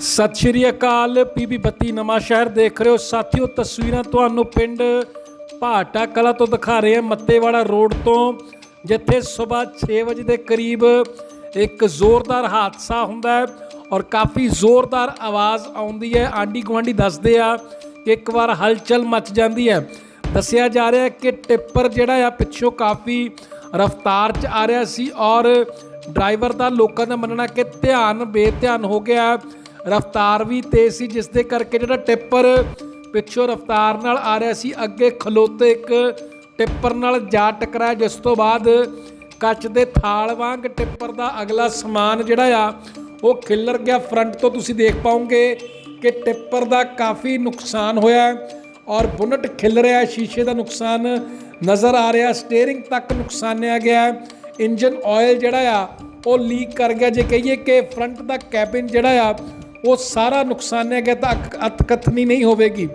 ਸਤਿ ਸ਼੍ਰੀ ਅਕਾਲ ਪੀਬੀ ਬੱਤੀ ਨਵਾਂ ਸ਼ਹਿਰ ਦੇਖ ਰਹੇ ਹੋ। ਸਾਥੀਓ, ਤਸਵੀਰਾਂ ਤੁਹਾਨੂੰ ਪਿੰਡ ਭਾਟਾ ਕਲਾ ਤੋਂ ਦਿਖਾ ਰਹੇ ਹਾਂ। ਮੱਤੇਵਾੜਾ ਰੋਡ ਤੋਂ, ਜਿੱਥੇ ਸਵੇਰ 6 ਵਜੇ ਦੇ ਕਰੀਬ ਇੱਕ ਜ਼ੋਰਦਾਰ ਹਾਦਸਾ ਹੁੰਦਾ ਹੈ ਔਰ ਕਾਫੀ ਜ਼ੋਰਦਾਰ ਆਵਾਜ਼ ਆਉਂਦੀ ਹੈ। ਆਂਡੀ ਗੁਆਂਢੀ ਦੱਸਦੇ ਆ ਕਿ ਇੱਕ ਵਾਰ ਹਲਚਲ ਮਚ ਜਾਂਦੀ ਹੈ। ਦੱਸਿਆ ਜਾ ਰਿਹਾ ਹੈ ਕਿ ਟਿੱਪਰ ਜਿਹੜਾ ਆ, ਪਿੱਛੋਂ ਕਾਫੀ ਰਫ਼ਤਾਰ 'ਚ ਆ ਰਿਹਾ ਸੀ ਔਰ ਡਰਾਈਵਰ ਦਾ ਲੋਕਾਂ ਦਾ ਮੰਨਣਾ ਕਿ ਧਿਆਨ, ਬੇਧਿਆਨ ਹੋ ਗਿਆ ਰਫ਼ਤਾਰ ਵੀ ਤੇਜ਼ ਸੀ, ਜਿਸ ਦੇ ਕਰਕੇ ਜਿਹੜਾ ਟਿੱਪਰ ਪਿੱਛੋਂ ਰਫ਼ਤਾਰ ਨਾਲ ਆ ਰਿਹਾ ਸੀ, ਅੱਗੇ ਖਲੋਤੇ ਇੱਕ ਟਿੱਪਰ ਨਾਲ ਜਾ ਟਕਰਾਇਆ, ਜਿਸ ਤੋਂ ਬਾਅਦ ਕੱਚ ਦੇ ਥਾਲ ਵਾਂਗ ਟਿੱਪਰ ਦਾ ਅਗਲਾ ਸਮਾਨ ਜਿਹੜਾ ਆ, ਉਹ ਖਿੱਲਰ ਗਿਆ। ਫਰੰਟ ਤੋਂ ਤੁਸੀਂ ਦੇਖ ਪਾਓਗੇ ਕਿ ਟਿੱਪਰ ਦਾ ਕਾਫੀ ਨੁਕਸਾਨ ਹੋਇਆ ਔਰ ਬੁਨਟ ਖਿਲ ਰਿਹਾ, ਸ਼ੀਸ਼ੇ ਦਾ ਨੁਕਸਾਨ ਨਜ਼ਰ ਆ ਰਿਹਾ, ਸਟੀਅਰਿੰਗ ਤੱਕ ਨੁਕਸਾਨਿਆ ਗਿਆ। ਇੰਜਨ ਆਇਲ ਜਿਹੜਾ ਆ, ਉਹ ਲੀਕ ਕਰ ਗਿਆ। ਜੇ ਕਹੀਏ ਕਿ ਫਰੰਟ ਦਾ ਕੈਬਿਨ ਜਿਹੜਾ ਆ ਉਹ ਸਾਰਾ ਨੁਕਸਾਨਿਆ ਗਿਆ ਤਾਂ ਅਕ- ਅਤਕਥਨੀ ਨਹੀਂ ਹੋਵੇਗੀ।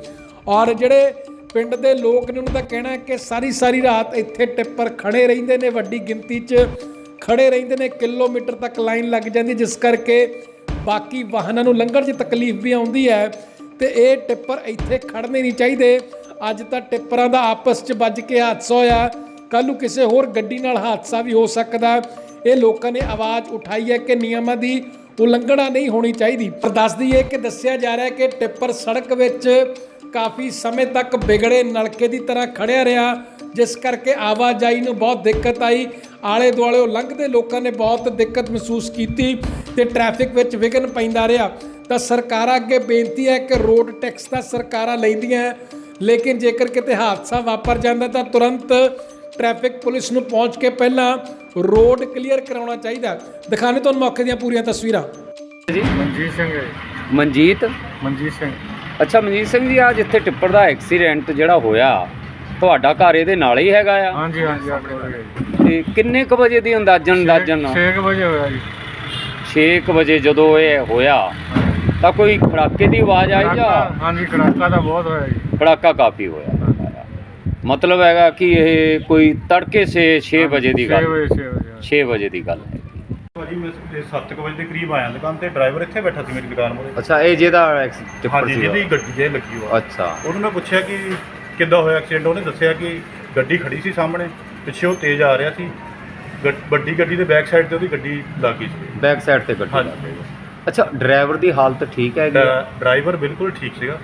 ਔਰ ਜਿਹੜੇ ਪਿੰਡ ਦੇ ਲੋਕ ਨੇ, ਉਹਨਾਂ ਦਾ ਕਹਿਣਾ ਹੈ ਕਿ ਸਾਰੀ ਸਾਰੀ ਰਾਤ ਇੱਥੇ ਟਿੱਪਰ ਖੜੇ ਰਹਿੰਦੇ ਨੇ, ਵੱਡੀ ਗਿਣਤੀ 'ਚ ਖੜੇ ਰਹਿੰਦੇ ਨੇ, ਕਿਲੋਮੀਟਰ ਤੱਕ ਲਾਈਨ ਲੱਗ ਜਾਂਦੀ, ਜਿਸ ਕਰਕੇ ਬਾਕੀ ਵਾਹਨਾਂ ਨੂੰ ਲੰਘਣ 'ਚ ਤਕਲੀਫ ਵੀ ਆਉਂਦੀ ਹੈ। ਤੇ ਇਹ ਟਿੱਪਰ ਇੱਥੇ ਖੜਨੇ ਨਹੀਂ ਚਾਹੀਦੇ। ਅੱਜ ਤਾਂ ਟਿੱਪਰਾਂ ਦਾ ਆਪਸ 'ਚ ਵੱਜ ਕੇ ਹਾਦਸਾ ਹੋਇਆ। ਕੱਲ੍ਹ ਨੂੰ ਕਿਸੇ ਹੋਰ ਗੱਡੀ ਨਾਲ ਹਾਦਸਾ ਵੀ ਹੋ ਸਕਦਾ। ਇਹ ਲੋਕਾਂ ਨੇ ਆਵਾਜ਼ ਉਠਾਈ ਹੈ ਕਿ ਨਿਯਮਾਂ ਦੀ ਉਲੰਘਣਾ ਨਹੀਂ ਹੋਣੀ ਚਾਹੀਦੀ। ਪਰ ਦੱਸ ਦਈਏ ਕਿ ਦੱਸਿਆ ਜਾ ਰਿਹਾ ਕਿ ਟਿੱਪਰ ਸੜਕ ਵਿੱਚ ਕਾਫੀ ਸਮੇਂ ਤੱਕ ਵਿਗੜੇ ਨਲਕੇ ਦੀ ਤਰ੍ਹਾਂ ਖੜਿਆ ਰਿਹਾ, ਜਿਸ ਕਰਕੇ ਆਵਾਜਾਈ ਨੂੰ ਬਹੁਤ ਦਿੱਕਤ ਆਈ। ਆਲੇ ਦੁਆਲੇ ਲੰਘਦੇ ਲੋਕਾਂ ਨੇ ਬਹੁਤ ਦਿੱਕਤ ਮਹਿਸੂਸ ਕੀਤੀ ਤੇ ਟ੍ਰੈਫਿਕ ਵਿੱਚ ਵਿਘਨ ਪੈਂਦਾ ਰਿਹਾ। ਤਾਂ ਸਰਕਾਰਾਂ ਅੱਗੇ ਬੇਨਤੀ ਹੈ ਕਿ ਰੋਡ ਟੈਕਸ ਤਾਂ ਸਰਕਾਰਾਂ ਲੈਂਦੀਆਂ, ਲੇਕਿਨ ਜੇਕਰ ਕਿਤੇ ਹਾਦਸਾ ਵਾਪਰ ਜਾਂਦਾ ਤਾਂ ਤੁਰੰਤ ਟ੍ਰੈਫਿਕ ਪੁਲਿਸ ਨੂੰ ਪਹੁੰਚ ਕੇ ਪਹਿਲਾਂ ਰੋਡ ਕਲੀਅਰ ਕਰਾਉਣਾ ਚਾਹੀਦਾ। ਦਿਖਾਣੇ ਤੁਹਾਨੂੰ ਮੌਕੇ ਦੀਆਂ ਪੂਰੀਆਂ ਤਸਵੀਰਾਂ। ਜੀ। ਮਨਜੀਤ ਸਿੰਘ ਹੈ। ਮਨਜੀਤ? ਮਨਜੀਤ ਸਿੰਘ। ਅੱਛਾ ਮਨਜੀਤ ਸਿੰਘ ਜੀ ਆ ਜਿੱਥੇ ਟਿੱਪਰ ਦਾ ਐਕਸੀਡੈਂਟ ਜਿਹੜਾ ਹੋਇਆ ਤੁਹਾਡਾ ਘਰ ਇਹਦੇ ਨਾਲ ਹੀ ਹੈਗਾ ਆ? ਹਾਂਜੀ ਹਾਂਜੀ ਆਪਣੇ ਕੋਲ ਹੈ ਜੀ। ਤੇ ਕਿੰਨੇ ਕੁ ਵਜੇ ਦੀ ਅੰਦਾਜ਼ਨ ਅੰਦਾਜ਼ਨ 6 ਵਜੇ ਹੋਇਆ ਜੀ। 6 ਵਜੇ ਜਦੋਂ ਇਹ ਹੋਇਆ ਤਾਂ ਕੋਈ ਖੜਾਕੇ ਦੀ ਆਵਾਜ਼ ਆਈ ਜਾਂ? ਕੜਾਕਾ- ਹਾਂਜੀ ਕੜਾਕਾ ਤਾਂ ਬਹੁਤ ਹੋਇਆ ਜੀ। ਖੜਾਕਾ ਕਾਫੀ ਹੋਇਆ। ਮਤਲਬ ਹੈਗਾ ਕਿ ਇਹ ਕੋਈ ਤੜਕੇ ਸੇ 6 ਵਜੇ ਦੀ 6 ਗੱਲ। ਵਜੇ 6 ਵਜੇ 6 ਵਜੇ ਦੀ ਗੱਲ ਹੈ। ਭਾਜੀ ਮੈਂ 7 ਵਜੇ ਦੇ ਕਰੀਬ ਆਇਆ ਦੁਕਾਨ ਤੇ ਡਰਾਈਵਰ ਇੱਥੇ ਬੈਠਾ ਸੀ ਮੇਰੀ ਦੁਕਾਨ ਮੋਰੇ ਅੱਛਾ ਇਹ ਜਿਹਦਾ ਟਿੱਪਰ ਹਾਂਜੀ ਸੀ ਜਿਹਦੀ ਗੱਡੀ ਜੇ ਲੱਗੀ ਹੋਆ। ਅੱਛਾ। ਉਹਨੂੰ ਮੈਂ ਪੁੱਛਿਆ ਕਿ ਕਿੱਦਾਂ ਹੋਇਆ ਐਕਸੀਡੈਂਟ ਉਹਨੇ ਦੱਸਿਆ ਕਿ ਗੱਡੀ ਖੜੀ ਸੀ ਸਾਹਮਣੇ ਪਿੱਛੇ ਉਹ ਤੇਜ਼ ਆ ਰਿਹਾ ਸੀ। ਗੱਡ- ਵੱਡੀ ਗੱਡੀ ਦੇ ਬੈਕ ਸਾਈਡ ਤੇ ਉਹਦੀ ਗੱਡੀ ਲੱਗ ਗਈ ਸੀ। ਬੈਕ ਸਾਈਡ ਤੇ ਗੱਡੀ। ਲੱਗ ਗਈ। ਅੱਛਾ ਡਰਾਈਵਰ ਦੀ ਹਾਲਤ ਠੀਕ ਹੈਗੀ? ਡਰਾਈਵਰ ਬਿਲਕੁਲ ਠੀਕ ਸੀਗਾ।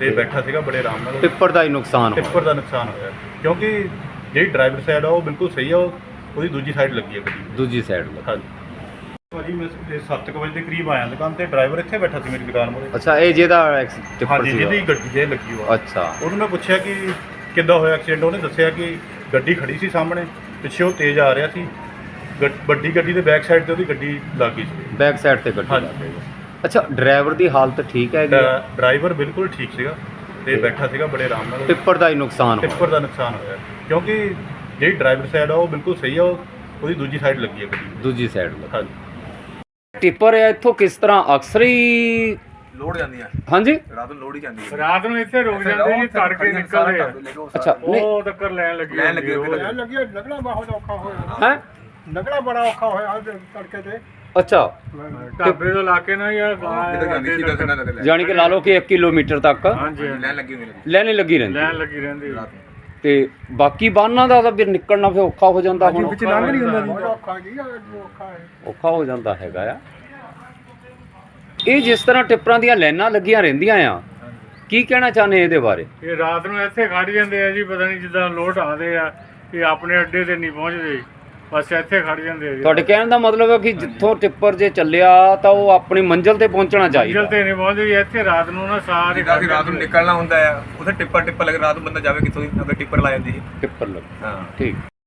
ਤੇ ਬੈਠਾ ਸੀਗਾ ਬੜੇ ਆਰਾਮ ਨਾਲ। ਟਿੱਪਰ ਦਾ ਹੀ ਨੁਕਸਾਨ ਹੋਇਆ। ਟਿੱਪਰ ਦਾ ਨੁਕਸਾਨ ਹੋਇਆ। ਕਿਉਂਕਿ ਜਿਹੜੀ ਡਰਾਈਵਰ ਸਾਈਡ ਆ ਉਹ ਬਿਲਕੁਲ ਸਹੀ ਆ ਉਹ ਉਹਦੀ ਦੂਜੀ ਸਾਈਡ ਲੱਗੀ ਹੈ ਗੱਡੀ। ਦੂਜੀ ਸਾਈਡ ਹਾਂਜੀ। ਭਾਜੀ ਮੈਂ 7 ਵਜੇ ਦੇ ਕਰੀਬ ਆਇਆ ਦੁਕਾਨ ਤੇ ਡਰਾਈਵਰ ਇੱਥੇ ਬੈਠਾ ਸੀ ਮੇਰੀ ਦੁਕਾਨ ਮੋਰੇ ਅੱਛਾ ਇਹ ਜਿਹਦਾ ਐਕਸ- ਟਿੱਪਰ ਹਾਂਜੀ ਸੀ ਜਿਹਦੀ ਗੱਡੀ ਜੇ ਲੱਗੀ ਹੋਆ। ਅੱਛਾ। ਉਹਨੂੰ ਮੈਂ ਪੁੱਛਿਆ ਕਿ ਕਿੱਦਾਂ ਹੋਇਆ ਐਕਸੀਡੈਂਟ ਉਹਨੇ ਦੱਸਿਆ ਕਿ ਗੱਡੀ ਖੜੀ ਸੀ ਸਾਹਮਣੇ ਪਿੱਛੇ ਉਹ ਤੇਜ਼ ਆ ਰਿਹਾ ਸੀ। ਗੱਡ- ਵੱਡੀ ਗੱਡੀ ਦੇ ਬੈਕ ਸਾਈਡ ਤੇ ਉਹਦੀ ਗੱਡੀ ਲੱਗ ਗਈ ਸੀ। ਬੈਕ ਸਾਈਡ ਤੇ ਗੱਡੀ ਹਾਂਜੀ। ਅੱਛਾ ਡਰਾਈਵਰ ਦੀ ਹਾਲਤ ਠੀਕ ਹੈਗੀ ਆ? ਡਰਾ- ਡਰਾਈਵਰ ਬਿਲਕੁਲ ਠੀਕ ਸੀਗਾ ਤੇ ਬੈਠਾ ਸੀਗਾ ਬੜੇ ਆਰਾਮ ਨਾਲ। ਟਿੱਪਰ ਦਾ ਹੀ ਨੁਕਸਾਨ ਹੋਇਆ। ਟਿੱਪਰ ਦਾ ਨੁਕਸਾਨ ਹੋਇਆ। ਕਿਉਂਕਿ ਜਿਹੜੀ ਡਰਾਈਵਰ ਸਾਈਡ ਆ ਉਹ ਬਿਲਕੁਲ ਸਹੀ ਆ ਉਹ ਉਹਦੀ ਦੂਜੀ ਸਾਈਡ ਲੱਗੀ ਹੈ ਗੱਡੀ। ਦੂਜੀ ਸਾਈਡ ਲੱਗ। ਹਾਂਜੀ। ਟਿੱਪਰ ਇਹ ਇੱਥੋਂ ਕਿਸ ਤਰ੍ਹਾਂ? ਅਕਸਰ ਹੀ ਲੋਡ ਜਾਂਦੀਆਂ ਹਾਂਜੀ? ਰਾਤ ਨੂੰ ਲੋਡ ਹੀ ਜਾਂਦੀ ਹੈ ਰਾਤ ਨੂੰ ਇੱਥੇ ਰੁਕ ਜਾਂਦੇ ਜੀ ਤੜਕੇ ਨਿਕਲਦੇ ਆ। ਅੱਛਾ ਨਹੀਂ ਉਹ ਤੱਕਰ ਲੈਣ ਲੱਗੀ ਲੈਣ ਲੱਗੀ ਹੁੰਦੀ ਆ। ਲੱਗਿਆ ਲੱਗਣਾ ਬਹੁਤ ਔਖਾ ਹੋਇਆ। ਹੈ? ਲੱਗਣਾ ਬੜਾ ਔਖਾ ਹੋਇਆ ਅੱਜ ਤੜਕੇ ਤੇ। ਅੱਛਾ। ਢਾਬੇ ਤੋਂ ਲਾ ਕੇ ਨਾ ਯਾਰ ਕਿਤੇ ਜਾਂਦੀ ਸੀ ਦਸ ਨਾਲ ਲੈ ਜਾਣੀ ਕਿ ਲਾ ਲਓ ਕਿ 1 ਕਿਲੋਮੀਟਰ ਤੱਕ ਹਾਂਜੀ ਲੈਣ ਲੱਗੀ ਹੁੰਦੀ ਲੱਗੀ ਲੈਣੇ ਲੱਗੀ ਰਹਿੰਦੀ। ਲੈਣ ਲੱਗੀ ਰਹਿੰਦੀ। ਰਾਤ ਨੂੰ। ਤੇ ਬਾਕੀ ਬਾਨਾਂ ਦਾ ਤਾਂ ਫਿਰ ਨਿਕਲਣਾ ਫਿਰ ਔਖਾ ਹੋ ਜਾਂਦਾ ਹੁਣ। ਵਿੱਚ ਲੰਘ ਨਹੀਂ ਹੁੰਦਾ ਬਹੁਤ ਔਖਾ ਜੀ ਔਖਾ ਹੈ। ਔਖਾ ਹੋ ਜਾਂਦਾ ਹੈਗਾ ਆ। ਇਹ ਜਿਸ ਤਰ੍ਹਾਂ ਟਿੱਪਰਾਂ ਦੀਆਂ ਲਾਈਨਾਂ ਲੱਗੀਆਂ ਰਹਿੰਦੀਆਂ ਆ ਕੀ ਕਹਿਣਾ ਚਾਹੁੰਦੇ ਇਹਦੇ ਬਾਰੇ? ਇਹ ਰਾਤ ਨੂੰ ਇੱਥੇ ਖੜ ਜਾਂਦੇ ਆ ਜੀ ਪਤਾ ਨਹੀਂ ਜਿੱਦਾਂ ਲੋਡ ਆਉਂਦੇ ਆ ਇਹ ਆਪਣੇ ਅੱਡੇ ਤੇ ਨਹੀਂ ਪਹੁੰਚਦੇ। ਬਸ ਇੱਥੇ ਖੜ ਜਾਂਦੇ ਆ ਜੀ। ਤੁਹਾਡੇ ਕਹਿਣ ਦਾ ਮਤਲਬ ਹੈ ਕਿ ਜਿੱਥੋਂ ਟਿੱਪਰ ਜੇ ਚੱਲਿਆ ਤਾਂ ਉਹ ਆਪਣੀ ਮੰਜ਼ਿਲ ਤੇ ਪਹੁੰਚਣਾ ਮੰਜ਼ਿਲ ਚਾਹੀਦਾ ਤੇ ਨਹੀਂ ਪਹੁੰਚਦੇ ਜੀ, ਇੱਥੇ ਰਾਤ ਨੂੰ ਨਾ ਸਾਰੇ ਜਿੱਦਾਂ ਅਸੀਂ ਰਾਤ ਨੂੰ ਆ। ਨਿਕਲਣਾ ਹੁੰਦਾ ਹੈ ਉਥੇ ਟਿੱਪਰ ਟਿੱਪਰ ਲੱਗ ਰਾਤ ਨੂੰ ਬੰਦਾ ਜਾਵੇ ਕਿੱਥੋਂ ਦੀ ਅਗਰ ਟਿੱਪਰ ਲਾ ਜਾਂਦੀ ਸੀ ਟਿੱਪਰ ਲੱਗ ਹਾਂ। ਠੀਕ।